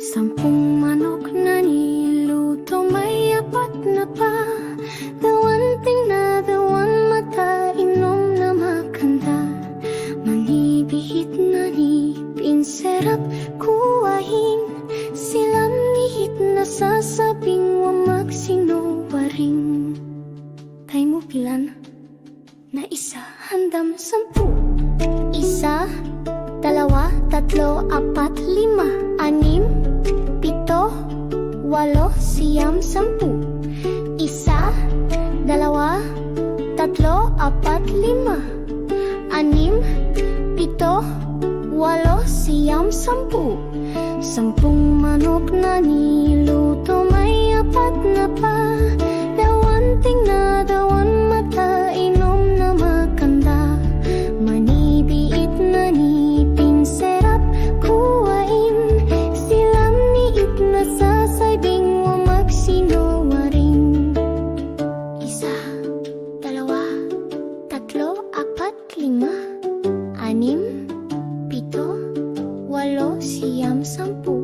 Sampung manok na niluto May apat na pa. Dawanting na dawan mata Inom na makanda. Manibihit na ni Pinserap kuwahin. Silang nihit na sasabing Wa magsinuwaring Kay mo pilan Na isa handam sampu. Isa Dalawa, tatlo, apat, lima, anim, walo, siyam, sampu. Isa, dalawa, tatlo, apat, lima, anim, pito, walo, siyam, sampu. Sampung manok na niluto, walo siyam Sampoo.